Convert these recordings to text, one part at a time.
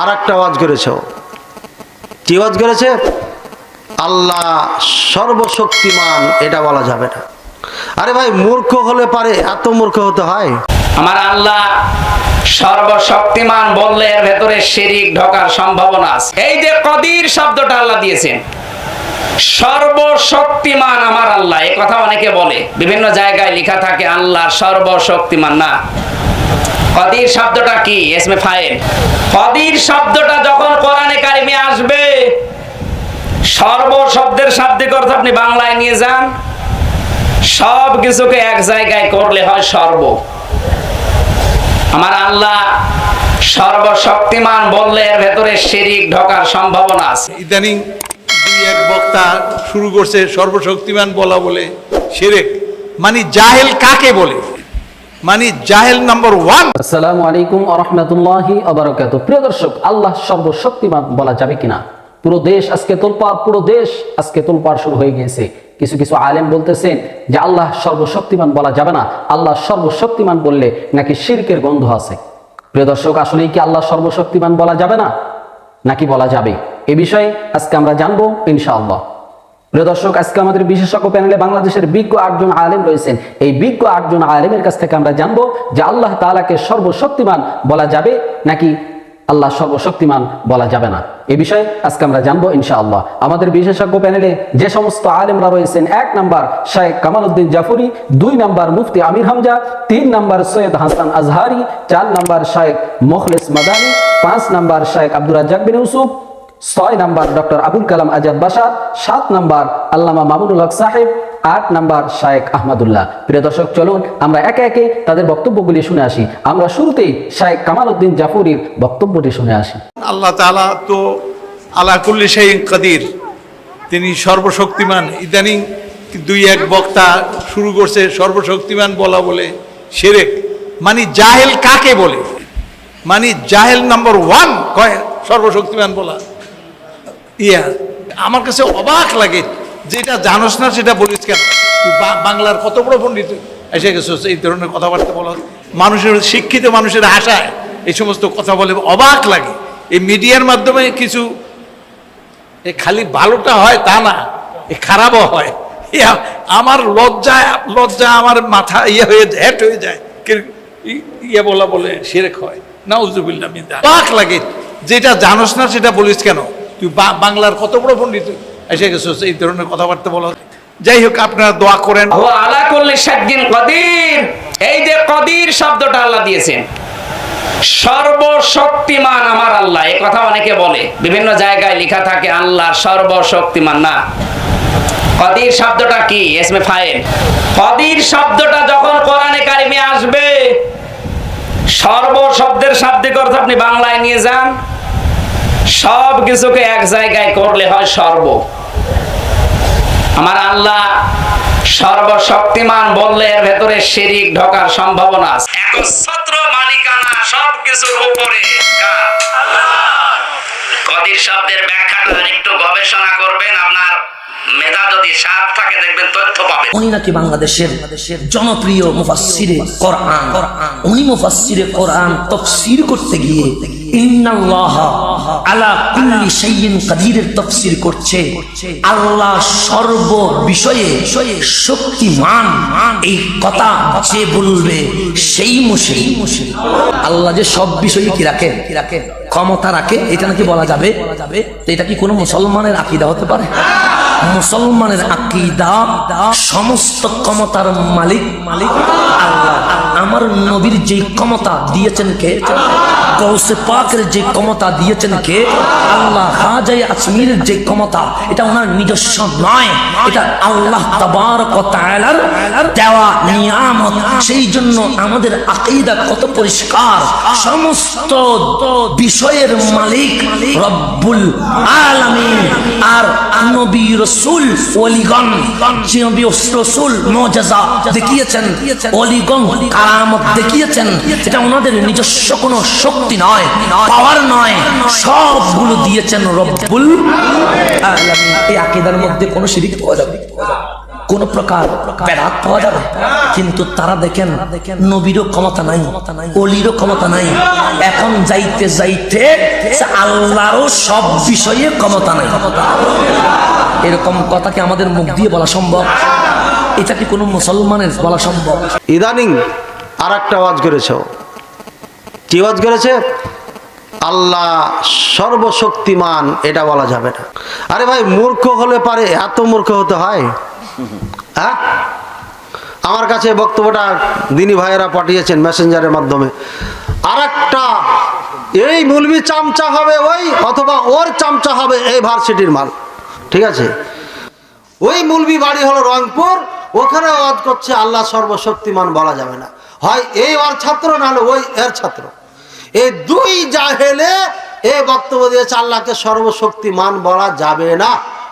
আর একটা ওয়াজ করেছে। কি ওয়াজ করেছে? আল্লাহ সর্বশক্তিমান, এটা বলা যাবে না। আরে ভাই, মূর্খ হলে পারে, এত মূর্খ হতে হয়। আমার আল্লাহ সর্বশক্তিমান বললে এর ভেতরে শিরিক ঢোকার সম্ভাবনা আছে। এই যে কদির শব্দটা আল্লাহ দিয়েছেন, সর্বশক্তিমান আমার আল্লাহ এই কথা অনেকে বলে। বিভিন্ন জায়গায় লেখা থাকে, আল্লাহ সর্বশক্তিমান, না। কদির শব্দটা কি? এসমে ফাইল। কদির শব্দটা যখন কোরআনে কারিমে আসবে সর্ব শব্দের শাব্দিক অর্থ আপনি বাংলায় নিয়ে যান। সব কিছুকে এক জায়গায় করলে হয় সর্ব। আমার আল্লাহ সর্বশক্তিমান বললে এর ভেতরে শিরিক ঢোকার সম্ভাবনা আছে। ইদানিং দুই এক বক্তা শুরু করছে সর্বশক্তিমান বলা বলে সেরেক মানে জাহেল কাকে বলে? মানে জাহেল ওয়ান। আসসালামু আলাইকুম প্রিয় দর্শক, আল্লাহ সর্বশক্তিমান বলা যাবে কিনা? পুরো দেশ আজকে তোলপাড়, পুরো দেশ আজকে তোলপাড় শুরু হয়ে গিয়েছে। কিছু কিছু আলেম বলতেছেন যে আল্লাহ সর্বশক্তিমান বলা যাবে না। আল্লাহ সর্বশক্তিমান বললে নাকি শিরকের গন্ধ আছে। প্রিয় দর্শক, আসলেই কি আল্লাহ সর্বশক্তিমান বলা যাবে না? নাকি বলা যাবে? এ বিষয়ে আজকে আমরা জানব ইনশাআল্লাহ। প্রিয় দর্শক, আজকে আমাদের বিশেষজ্ঞ প্যানেলে বাংলাদেশের বিজ্ঞ আটজন আলেম রয়েছেন। এই বিজ্ঞ আটজন আলেমের কাছ থেকে আমরা জানব যে আল্লাহ তাআলাকে সর্বশক্তিমান বলা যাবে নাকি আল্লাহ সর্বশক্তিমান বলা যাবে না। এ বিষয়ে আজকে আমরা জানব ইনশাআল্লাহ। আমাদের বিশেষজ্ঞ প্যানেলে যে সমস্ত আলেমরা রয়েছেন, এক নাম্বার শায়েখ কামাল উদ্দিন জাফরি, দুই নাম্বার মুফতি আমির হামজা, তিন নাম্বার সৈয়দ হাসান আজহারি, চার নাম্বার শায়েখ মোখলেস মাদানী, পাঁচ নাম্বার শায়েখ আব্দুর রাজ্জাক বিন ইউসুফ ছয় নাম্বার ডক্টর আবুল কালাম আজাদ বাসার, সাত নাম্বার আল্লামা মামুনুল হক সাহেব, আট নাম্বার শায়েক আহমদুল্লাহ। প্রিয় দর্শক, চলুন আমরা একে একে তাদের বক্তব্যগুলি শুনে আসি। আমরা শুরুতেই শায়েক কামাল উদ্দিন জাফরির বক্তব্যটি শুনে আসি। আল্লাহ তাআলা তো আলা কুল্লি শাইইন কাদির। তিনি সর্বশক্তিমান। ইদানিং দুই এক বক্তা শুরু করছে সর্বশক্তিমান বলা বলে সেরেক। মানে জাহেল কাকে বলে? মানে জাহেল নাম্বার ওয়ান কয় সর্বশক্তিমান বলা। ইয়া আমার কাছে অবাক লাগে যেটা জানোস না, সেটা বলিস কেন? বাংলার কত বড় পণ্ডিত। এসে গেছিস এই ধরনের কথাবার্তা বলা মানুষের, শিক্ষিত মানুষের আশায় এই সমস্ত কথা বলে অবাক লাগে। এই মিডিয়ার মাধ্যমে কিছু এ খালি ভালোটা হয় তা না, এ খারাপও হয়। আমার লজ্জা লজ্জা আমার মাথা ইয়ে হয়ে হ্যাট হয়ে যায়। ইয়ে বলা বলে সেরেক হয়। না উজুবিল্লা মিন্দা পাক লাগে। যেটা জানোস না, সেটা বলিস কেন? তুই বাংলার কত বড় পণ্ডিত? এসে গেছিস এই ধরনের কথাবার্তা বলা। যাই হোক, আপনারা দোয়া করেন। আলা করলে সাদ্দিন কদির। এই যে কদির শব্দটা আল্লাহ দিয়েছেন। সর্বশক্তিমান আমার আল্লাহ। এই কথা অনেকে বলে। বিভিন্ন জায়গায় লেখা থাকে আল্লাহ সর্বশক্তিমান। না। কদির শব্দটা কি? এসমে ফাইল। কদির শব্দটা যখন কোরআনে কারিমে আসবে সর্ব শব্দের শাব্দিক অর্থ আপনি বাংলায় নিয়ে যান। সব কিছুকে এক জায়গায় করলে হয় সর্ব। আমার আল্লাহ সর্বশক্তিমান বললে এর ভেতরে শিরিক ঢোকার সম্ভাবনা আছে। একচ্ছত্র মালিকানা সবকিছুর উপরে। কার? কদির শব্দের ব্যাখ্যাটা একটু গবেষণা করবেন আপনার মেধা যদি সাপ থাকে দেখবেন তথ্য পাবেন। উনি নাকি বাংলাদেশের জনপ্রিয় মুফাসসিরে কোরআন। উনি মুফাসসিরে কোরআন তাফসীর করতে গিয়ে আলা কুল্লি শাইইন কাদিরের তাফসীর করছে। আল্লাহ সর্ব বিষয়ে শক্তিমান। এই কথা যে বলবে সেই মুশরিক। আল্লাহ যে সব বিষয়ে কি রাখেন কি রাখেন ক্ষমতা রাখে এটা নাকি বলা যাবে? এটা কি কোনো মুসলমানের আকীদা হতে পারে? মুসলমানের আকিদা সমস্ত ক্ষমতার মালিক। মালিক। আল্লাহ আমার নবীর যে ক্ষমতা দিয়েছেন কে? গৌসে পাকের যে ক্ষমতা দিয়েছেন কে? আল্লাহ হাজাই আজমিরের যে ক্ষমতা, এটা ওনার নিজস্ব নয়। এটা আল্লাহ তাআলার দেওয়া নিয়ামত। সেই জন্য আমাদের আকিদা কত পরিষ্কার। সমস্ত বিষয়ের মালিক রব্বুল আলামিন। আর নবী রসুল, ওলিগণ, যে নবী রসুল মজাজা দেখিয়েছেন, ওলিগণ, কারামত দেখিয়েছেন, এটা ওনাদের নিজস্ব কোনো শক্তি নয়, পাওয়ার নয়, সবগুলো দিয়েছেন রব্বুল এই আকিদার মধ্যে কোনো শিরিক পাওয়া যাবে? কোন প্রকার প্যারাত পাওয়া যাবে? কিন্তু তারা দেখেন, নবীরও ক্ষমতা নাই, অলিরও ক্ষমতা নাই। এখন যাইতে যাইতে আল্লাহরও সব বিষয়ে ক্ষমতা নাই। এরকম কথা কি আমাদের মুখ দিয়ে বলা সম্ভব? এটা কি কোনো মুসলমানের বলা সম্ভব? ইদানিং আর একটা আওয়াজ করেছে। কি ওয়াজ করেছে? আল্লাহ সর্বশক্তিমান, এটা বলা যাবে না। আরে ভাই, মূর্খ হলে পারে, এত মূর্খ হতে হয়? হ্যাঁ? আমার কাছে বক্তব্যটা দিনী ভাইয়েরা পাঠিয়েছেন মেসেঞ্জারের মাধ্যমে। আর একটা এই মুলবি চামচা হবে ওই, অথবা ওর চামচা হবে এই ভার্সিটির মাল। ঠিক আছে? ওই মুলবি বাড়ি হলো রংপুর ওখানে ওয়াজ করছে, আল্লাহ সর্বশক্তিমান বলা যাবে না। হয় এই ওর ছাত্র না হলে ওই এর ছাত্র। এই দুই জাহেলে এ বক্তব্য দিয়েছে, আল্লাহকে সর্বশক্তিমান বলা যাবে না।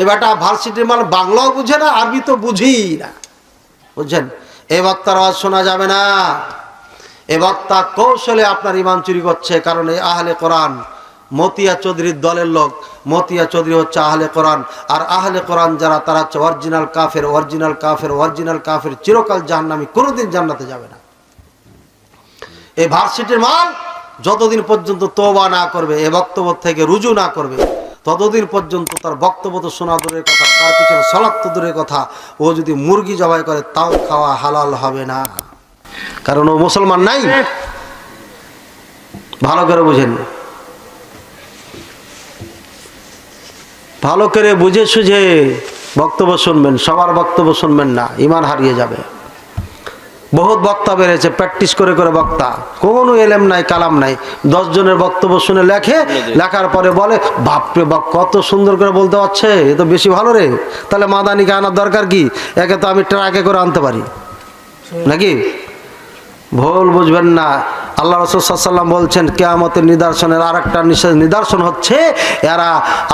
এ বেটা ভার্সিটির মাল বাংলাও বুঝে না, আরবি তো বুঝি না। বুঝছেন? এ বক্তার আওয়াজ শোনা যাবে না। এ বক্তা কৌশলে আপনার ইমান চুরি করছে, কারণ এই আহলে কোরআন মতিয়া চৌধুরীর দলের লোক। মতিয়া চৌধুরী হচ্ছে আহলে কোরআন। আর আহলে কোরআন যারা, তারা হচ্ছে অরিজিনাল কাফের অরিজিনাল কাফের অরিজিনাল কাফের, চিরকাল জাহান্নামি, কোনোদিন জান্নাতে যাবে না। এই ভার্সিটির মাল যতদিন পর্যন্ত তোবা না করবে, এ বক্তব্য থেকে রুজু না করবে, ততদিন পর্যন্ত তার বক্তব্য তো শোনা দূরের কথা, তার পিছনে সলাপ তো দূরের কথা। ও যদি মুরগি জবাই করে, তাও খাওয়া হালাল হবে না। কারণ ও মুসলমান নাই? ভালো করে বুঝেন। ভালো করে বুঝে সুঝে বক্তব্য শুনবেন, সবার বক্তব্য শুনবেন না, ইমান হারিয়ে যাবে। বহুত বক্তা বেড়েছে, প্র্যাকটিস করে করে বক্তা। কোনো এলেম নাই, কালাম নাই। দশ জনের বক্তব্য শুনে লেখে, লেখার পরে বলে, বাপরে বাপ, কত সুন্দর করে বলতে পারছে, এ তো বেশি ভালো রে। তাহলে মাদানিকে আনার দরকার কি? একে তো আমি ট্রাকে করে আনতে পারি। নাকি? ভুল বুঝবেন না। আল্লাহ রসুল্লাম সাল্লাম বলছেন, কেয়ামতের নিদর্শনের আর একটা নিদর্শন হচ্ছে, এরা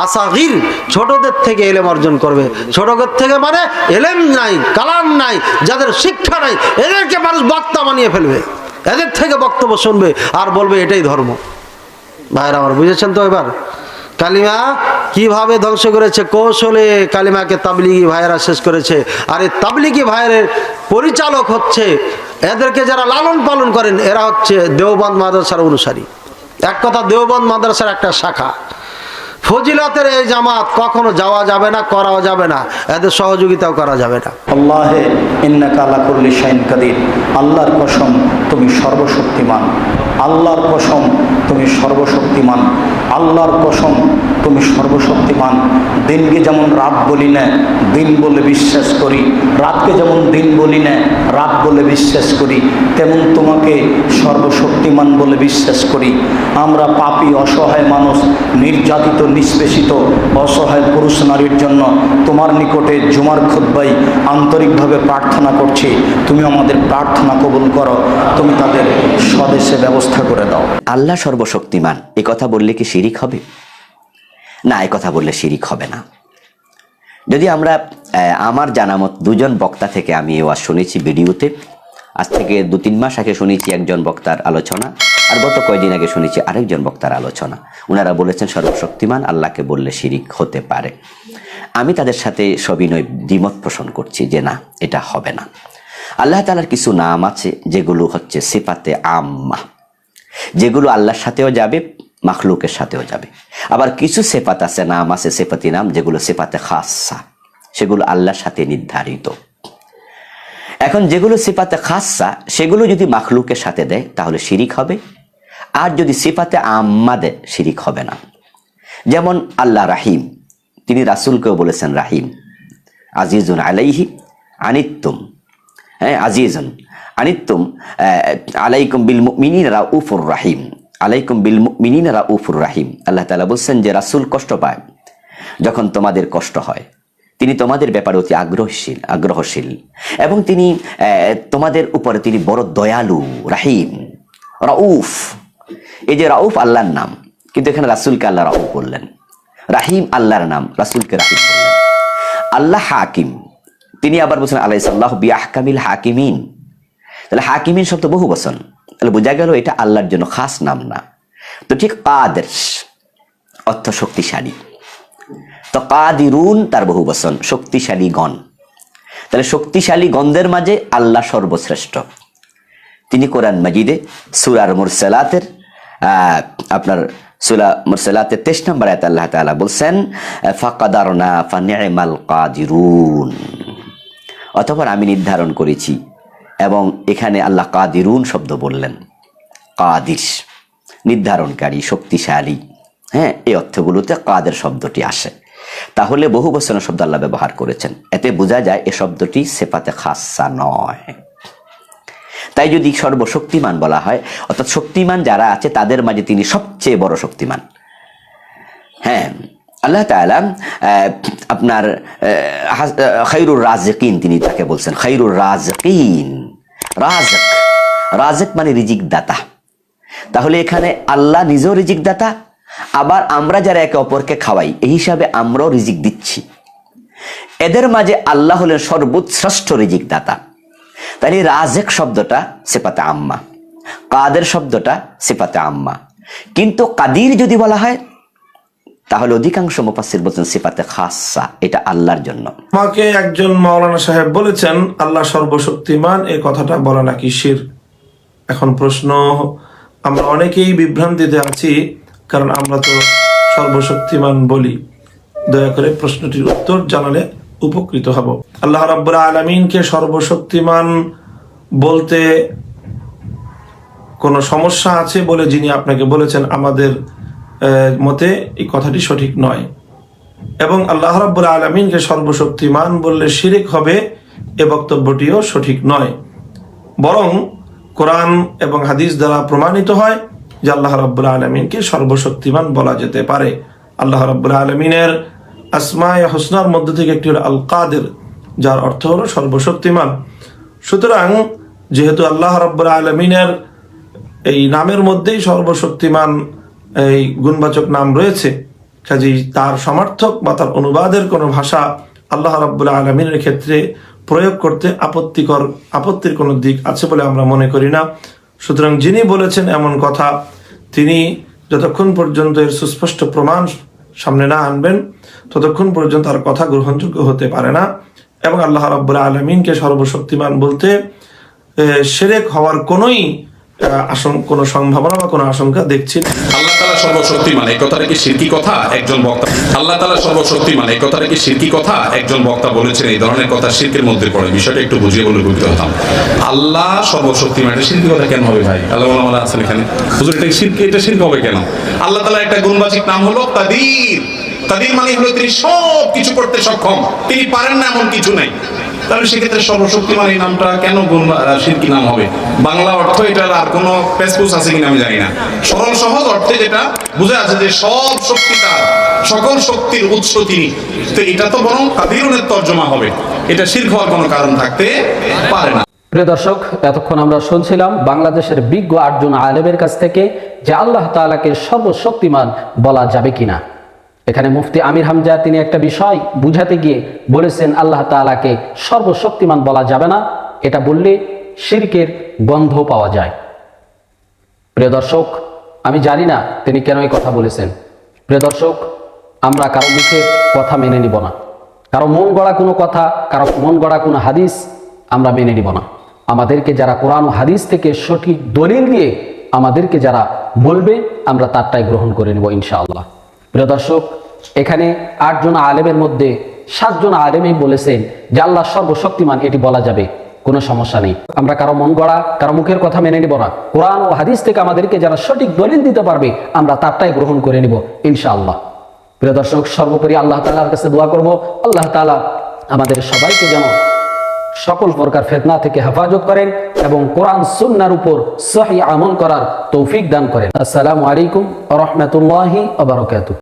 আসাগির ছোটদের থেকে এলেম অর্জন করবে। ছোটদের থেকে মানে এলেম নাই, কালাম নাই, যাদের শিক্ষা নাই, এদেরকে মানুষ বক্তা বানিয়ে ফেলবে। এদের থেকে বক্তব্য শুনবে আর বলবে এটাই ধর্ম। ভাইরা আমার বুঝেছেন তো এবার? কালিমা, কীভাবে ধ্বংস করেছে? কৌশলে কালিমাকে তাবলিগি ভাইয়েরা শেষ করেছে। আর এই তাবলিগি ভাইয়ের পরিচালক হচ্ছে, এদেরকে যারা লালন পালন করেন, এরা হচ্ছে দেওবন্দ মাদ্রাসার অনুসারী। এক কথা, দেওবন্দ মাদ্রাসার একটা শাখা। ফজিলতের এই জামাত কখনো যাওয়া যাবে না, করাও যাবে না। এদের সহযোগিতাও করা যাবে না। আল্লাহে ইন্নাকা আলা কুল্লি শাইন কাদির। আল্লাহর কসম, তুমি সর্বশক্তিমান। আল্লাহর কসম, তুমি সর্বশক্তিমান। আল্লাহর কসম। তুমি সর্বশক্তিমান। দিনকে যেমন রাত বলি না, দিন বলে বিশ্বাস করি। রাতকে যেমন দিন বলি না, রাত বলে বিশ্বাস করি। তেমন তোমাকে সর্বশক্তিমান বলে বিশ্বাস করি। আমরা পাপী, অসহায় মানুষ, নির্যাতিত, নিষ্পেষিত, অসহায় পুরুষ নারীর জন্য তোমার নিকটে জুমার খুদ্বাই আন্তরিকভাবে প্রার্থনা করছি। তুমি আমাদের প্রার্থনা কবুল করো। তুমি তাদের স্বদেশে ব্যবস্থা করে দাও। আল্লাহ সর্বশক্তিমান। কথা বললে কি শিরিক হবে? না, এ কথা বললে শিরিক হবে না। যদি আমরা আমার জানামত দুজন বক্তা থেকে আমি ওয়াজ শুনেছি ভিডিওতে, আজ থেকে দু তিন মাস আগে শুনেছি একজন বক্তার আলোচনা, আর গত কয়দিন আগে শুনেছি আরেকজন বক্তার আলোচনা। ওনারা বলেছেন, সর্বশক্তিমান আল্লাহকে বললে শিরিক হতে পারে। আমি তাদের সাথে সবিনয় দ্বিমত পোষণ করছি যে না, এটা হবে না। আল্লাহ তালার কিছু নাম আছে, যেগুলো হচ্ছে সিফাতে আম্মা। যেগুলো আল্লাহর সাথেও যাবে মাখলুকের সাথেও যাবে। আবার কিছু সেপাত আছে, নাম আছে সেপাতি নাম, যেগুলো সেপাতে খাসা। সেগুলো আল্লাহর সাথে নির্ধারিত। এখন যেগুলো সিফাতে খাসা, সেগুলো যদি মাখলুকের সাথে দেয়, তাহলে শিরিক হবে। আর যদি সিফাতে আম্মা দেয় শিরিক হবে না। যেমন আল্লাহ রাহিম, তিনি রাসুলকেও বলেছেন রাহিম, আজিজুন আলাইহি আনিত্তুম। হ্যাঁ আজিজুন আনিত্তুম। আলাইকুম বিল মুমিনিন রাউফুর রাহিম। আলাইকুম বিল মুমিনিন রাউফুর রাহিম। আল্লাহ তালা বলছেন যে রাসূল কষ্ট পায় যখন তোমাদের কষ্ট হয়। তিনি তোমাদের ব্যাপারে অতি আগ্রহশীল আগ্রহশীল। এবং তিনি তোমাদের উপরে তিনি বড় দয়ালু, রাহিম, রাউফ। এই যে রাউফ আল্লাহর নাম, কিন্তু এখানে রাসূলকে আল্লাহ রাউফ বললেন। রাহিম আল্লাহর নাম, রাসূলকে রাহিম বললেন। আল্লাহ হাকিম, তিনি আবার বলছেন আলাই সাল্লাহ বি আহকামিল হাকিমিন। তাহলে হাকিমিন শব্দ বহু বচন। তাহলে বোঝা গেল এটা আল্লাহর জন্য খাস নাম না। তো ঠিক কাদের? অর্থ শক্তিশালী। তো কাদিরুন তার বহু বচন শক্তিশালী গণ তাহলে শক্তিশালী গন্ধের মাঝে আল্লাহ সর্বশ্রেষ্ঠ। তিনি কোরআন মাজিদে সুরার মুরসালাতের আপনার সুরা মুরসালাতের তেইশ নম্বর আয়াত আল্লাহ তাআলা বলছেন, ফাকাদারনা ফানিমাল কাদিরুন। অতঃপর আমি নির্ধারণ করেছি এবং এখানে আল্লাহ কাদিরুন শব্দ বললেন। কাদির নির্ধারণকারী শক্তিশালী। হ্যাঁ এই অর্থগুলোতে কাদের শব্দটি আসে। তাহলে বহু বচন শব্দ আল্লাহ ব্যবহার করেছেন। এতে বোঝা যায় এ শব্দটি সেপাতে খাসা নয়। তাই যদি সর্বশক্তিমান বলা হয় অর্থাৎ শক্তিমান যারা আছে তাদের মাঝে তিনি সবচেয়ে বড় শক্তিমান। হ্যাঁ আল্লাহ আহ, আপনার খৈরুর রাজকিন তিনি তাকে বলছেন। খৈরুর রাজকিন রাজক। রাজক মানে রিজিক দাতা তাহলে এখানে আল্লাহ নিজেও রিজিক দাতা আবার আমরা যারা একে অপরকে খাওয়াই, এই হিসাবে আমরাও রিজিক দিচ্ছি। এদের মাঝে আল্লাহ হলেন সর্বোৎশ্রেষ্ঠ রিজিক দাতা তাহলে রাজেক শব্দটা সেপাতে আম্মা, কাদের শব্দটা সেপাতে আম্মা। কিন্তু কাদির যদি বলা হয় তাহলে অধিকাংশ মুফাসসির বলছেন সিফাতে খাসা এটা আল্লাহর জন্য। আমাকে একজন মাওলানা সাহেব বলেছেন, আল্লাহ সর্বশক্তিমান এই কথাটা বলা নাকি শির? এখন প্রশ্ন, আমরা অনেকেই বিভ্রান্তিতে আছি, কারণ আমরা তো সর্বশক্তিমান বলি। দয়া করে প্রশ্নটির উত্তর জানালে উপকৃত হব। আল্লাহ রাব্বুল আলমিনকে সর্বশক্তিমান বলতে কোনো সমস্যা আছে বলে যিনি আপনাকে বলেছেন, আমাদের মতে এই কথাটি সঠিক নয়। এবং আল্লাহ রাব্বুল আলমিনকে সর্বশক্তিমান বললে শিরিক হবে এ বক্তব্যটিও সঠিক নয়। বরং কোরআন এবং হাদিস দ্বারা প্রমাণিত হয় যে আল্লাহ রাব্বুল আলমিনকে সর্বশক্তিমান বলা যেতে পারে। আল্লাহ রাব্বুল আলমিনের আসমায় হোসনার মধ্যে থেকে একটি হল আল কাদের যার অর্থ হলো সর্বশক্তিমান। সুতরাং যেহেতু আল্লাহ রাব্বুল আলমিনের এই নামের মধ্যেই সর্বশক্তিমান এই গুণবাচক নাম রয়েছে। কাজেই তার সমার্থক বা তার অনুবাদের কোনো ভাষা আল্লাহ রাব্বুল আলমিনের ক্ষেত্রে প্রয়োগ করতে আপত্তিকর, আপত্তির কোনো দিক আছে বলে আমরা মনে করি না। সুতরাং যিনি বলেছেন এমন কথা, তিনি যতক্ষণ পর্যন্ত এর সুস্পষ্ট প্রমাণ সামনে না আনবেন, ততক্ষণ পর্যন্ত তার কথা গ্রহণযোগ্য হতে পারে না। এবং আল্লাহ রাব্বুল আলমিনকে সর্বশক্তিমান বলতে সেরেক হওয়ার কোনোই কোনো সম্ভাবনা বা আশঙ্কা দেখছি আল্লাহ তালা সর্বশক্তিমান এই কথাটা কি শিরকি কথা? একজন বক্তা আল্লাহ তালা সর্বশক্তিমান এই কথাটা কি শিরকি কথা? একজন বক্তা বলেছেন এই ধরনের কথা মধ্যে পড়ে। বিষয়টা একটু বুঝিয়ে বলে বুঝতে হতাম। আল্লাহ সর্বশক্তিমান এটা শিরকি কথা কেন হবে ভাই? আল্লাহ আমরা আছেন এখানে। হুজুর, এটা শিরকি এটা হবে কেন? আল্লাহ তালা একটা গুণবাচিক নাম হলো কাদির কাদির মানে হলো তিনি সব কিছু করতে সক্ষম। তিনি পারেন না এমন কিছু নাই। তাহলে সেক্ষেত্রে সর্বশক্তিমান এই নামটা কেন গুণ নাম হবে? বাংলা অর্থ এটার আর কোনো পেসপুস আছে কিনা আমি জানি না। সরল সহজ অর্থে যেটা বুঝে আছে যে সব শক্তি তার, সকল শক্তির উৎস তিনি। তো এটা তো বরং কাদিরুনের তর্জমা হবে। এটা শির্ক হওয়ার কোনো কারণ থাকতে পারে না। প্রিয় দর্শক, এতক্ষণ আমরা শুনছিলাম বাংলাদেশের বিজ্ঞ আটজন আলেমের কাছ থেকে যে আল্লাহ তাআলাকে সর্বশক্তিমান বলা যাবে কিনা। এখানে মুফতি আমির হামজা তিনি একটা বিষয় বুঝাতে গিয়ে বলেছেন, আল্লাহ তাআলাকে সর্বশক্তিমান বলা যাবে না, এটা বললে শিরকের গন্ধ পাওয়া যায়। প্রিয় দর্শক, আমি জানি না তিনি কেন এই কথা বলেছেন। প্রিয় দর্শক, আমরা কারও মুখে কথা মেনে নিব না। কারও মন গড়া কোনো কথা, কারও মন গড়া কোনো হাদিস আমরা মেনে নিব না। আমাদেরকে যারা কোরআন হাদিস থেকে সঠিক দলিল দিয়ে আমাদেরকে যারা বলবে, আমরা তারটাই গ্রহণ করে নেব ইনশাআল্লাহ। প্রিয় দর্শক, এখানে আটজন আলেমের মধ্যে সাতজন আলেমই বলেছেন যে আল্লাহ সর্বশক্তিমান, এটি বলা যাবে, কোনো সমস্যা নেই। আমরা কারও মন গড়া, কারও মুখের কথা মেনে নিব না। কোরআন ও হাদিস থেকে আমাদেরকে যারা সঠিক দলিল দিতে পারবে, আমরা তারটাই গ্রহণ করে নিব, ইনশাআল্লাহ। প্রিয় দর্শক, সর্বোপরি আল্লাহ তালার কাছে দোয়া করব। আল্লাহ তালা আমাদের সবাইকে যেন সকল প্রকার ফেতনা থেকে হেফাজত করেন এবং কোরআন সুন্নার উপর সহি আমল করার তৌফিক দান করেন। আসসালামু আলাইকুম রহমতুল্লাহি আবরকাত